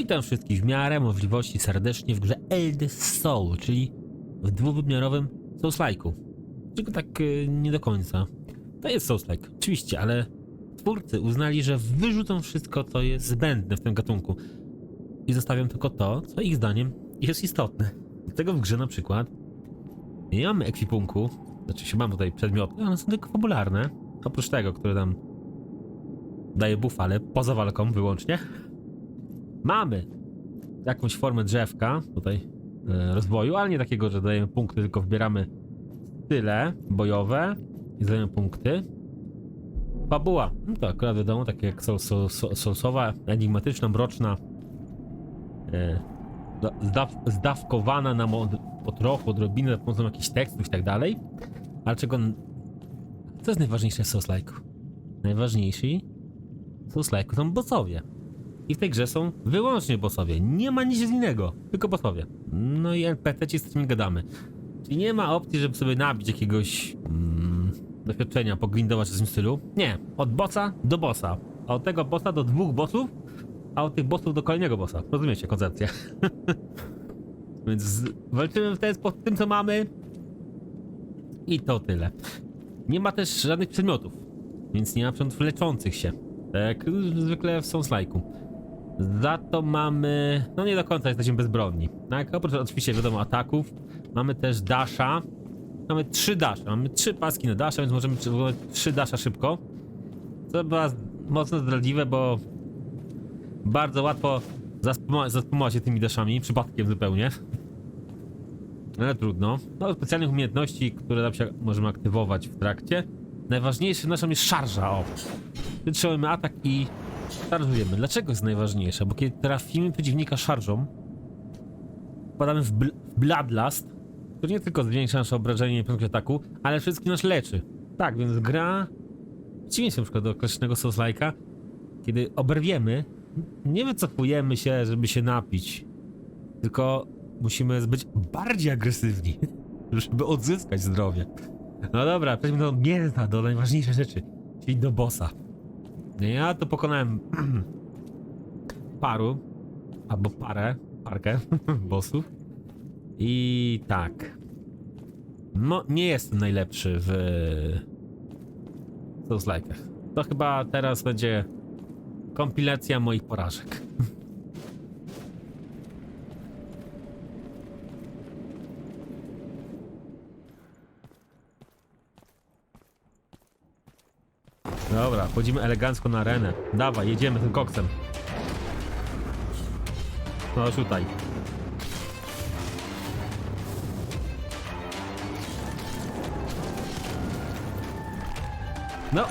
Witam wszystkich w miarę możliwości serdecznie w grze Elder Soul, czyli w dwuwymiarowym Souls-like'u. Tylko tak y, nie do końca. To jest Souls-like, oczywiście, ale twórcy uznali, że wyrzucą wszystko, co jest zbędne w tym gatunku i zostawią tylko to, co ich zdaniem jest istotne. Dlatego w grze na przykład nie mamy ekwipunku, znaczy się mam tutaj przedmioty, one są tylko fabularne. Oprócz tego, które tam daje buff, ale poza walką wyłącznie. Mamy jakąś formę drzewka tutaj e, rozwoju, ale nie takiego, że dajemy punkty, tylko wybieramy style bojowe i dajemy punkty. Fabuła, no to akurat wiadomo, takie jak soul, soul, soul, soulsowa, enigmatyczna, mroczna, e, da- zdaw, zdawkowana nam od, po trochu, odrobinę za pomocą jakichś tekstów i tak dalej. Ale czego... Co jest najważniejsze w Souls-like'u? Najważniejsi Souls-like'u są bossowie. I w tej grze są wyłącznie bossowie. Nie ma nic innego, tylko bossowie. No i NPC z którymi gadamy. Czyli nie ma opcji, żeby sobie nabić jakiegoś mm, doświadczenia, pogrindować w tym stylu. Nie, od bossa do bossa. A od tego bossa do dwóch bossów, a od tych bossów do kolejnego bossa. Rozumiecie koncepcję. Więc walczymy w ten sposób tym, co mamy. I to tyle. Nie ma też żadnych przedmiotów, więc nie ma przedmiotów leczących się. Tak jak zwykle w Souls-like'u. Za to mamy... No nie do końca jesteśmy bezbronni. Tak? Oprócz oczywiście wiadomo ataków, mamy też dasha. Mamy trzy dasha. Mamy trzy paski na dasha, więc możemy trzy dasha szybko. Co była mocno zdradliwe, bo bardzo łatwo zaspoma- zaspomować się tymi daszami, przypadkiem zupełnie. Ale trudno. No, specjalnych umiejętności, które nam się możemy aktywować w trakcie. Najważniejsze naszą jest szarża, o. Wytrzymujemy atak i szarżujemy. Dlaczego jest najważniejsze? Bo kiedy trafimy przeciwnika szarżą, wpadamy w, bl w Bloodlust, który nie tylko zwiększa nasze obrażenie i prędkość ataku, ale wszystkim nas leczy. Tak, więc gra, na przykład do klasycznego Souls-like'a, kiedy oberwiemy, nie wycofujemy się, żeby się napić, tylko musimy być bardziej agresywni, żeby odzyskać zdrowie. No dobra, przejdźmy do mięsa, do najważniejszej rzeczy, czyli do bossa. Ja to pokonałem paru, albo parę, parkę bossów. I tak. No, nie jestem najlepszy w Souls-like'ach. To chyba teraz będzie kompilacja moich porażek. Dobra, wchodzimy elegancko na arenę. Dawaj, jedziemy tym koksem. No, tutaj. No.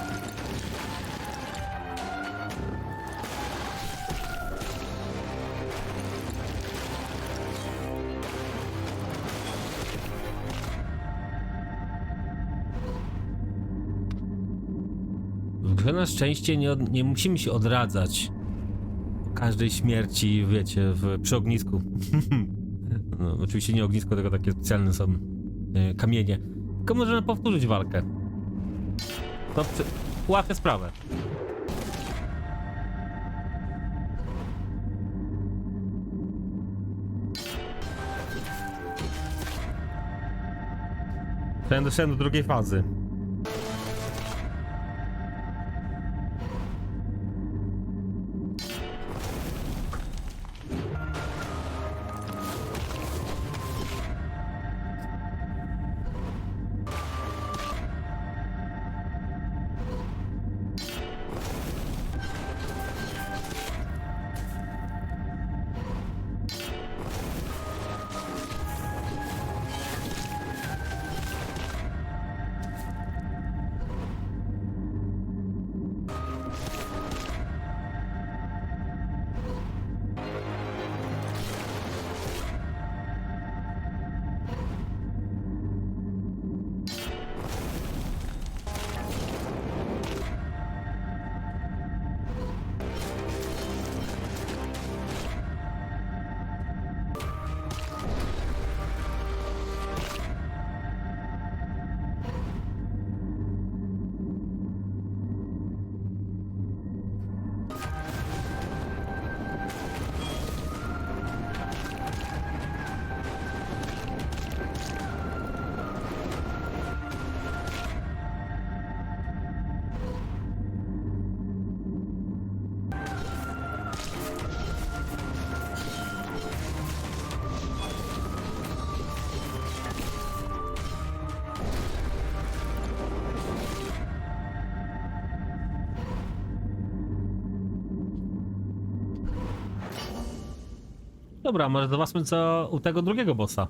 Na szczęście nie, od, nie musimy się odradzać każdej śmierci, wiecie, w, przy ognisku. no, oczywiście nie ognisko, tylko takie specjalne są e, kamienie. Tylko możemy powtórzyć walkę. To przy, ułatwia sprawę. Ten doszedłem do drugiej fazy. Dobra, może zobaczmy co u tego drugiego bossa.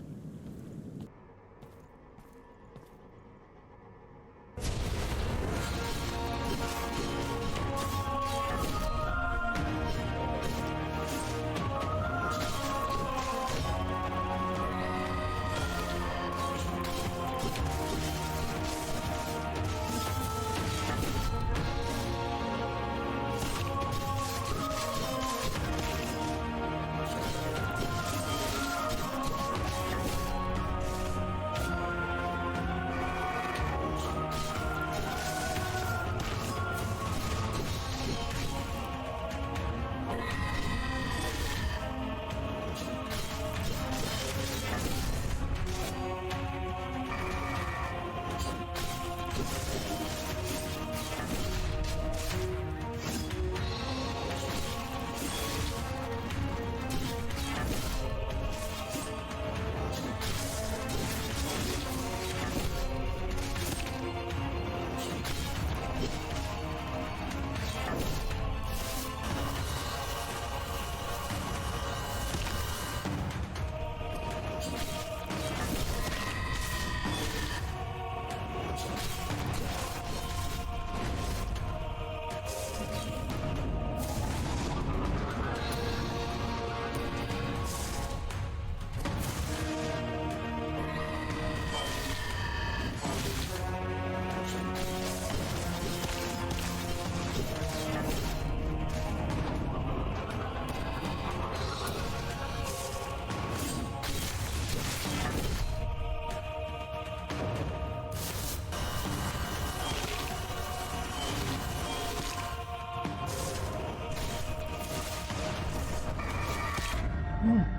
嗯。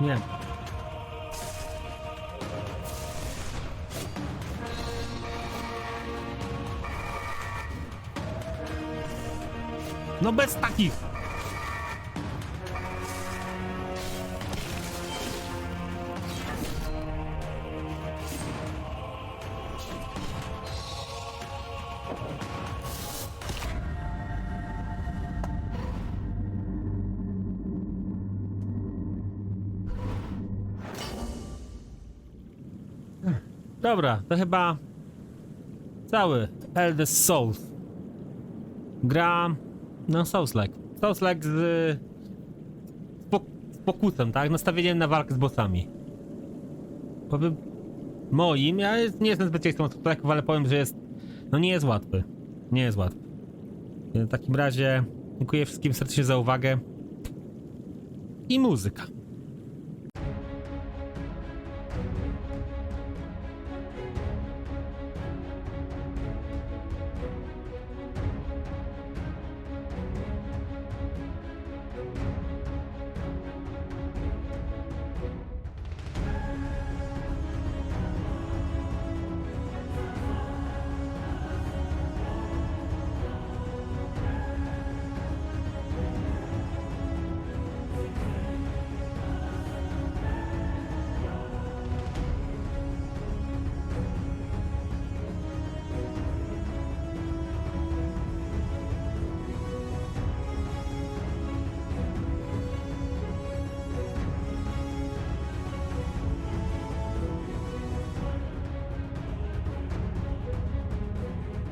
Nie. No bez takich! Dobra, to chyba cały Elder Souls. Gra no Souls-like. Souls-like z, z, z pokusem, tak? Nastawieniem na walkę z bossami. Powiem moim, ja nie jestem specjalistą od souls ale powiem, że jest, no nie jest łatwy. Nie jest łatwy. W takim razie dziękuję wszystkim serdecznie za uwagę i muzyka.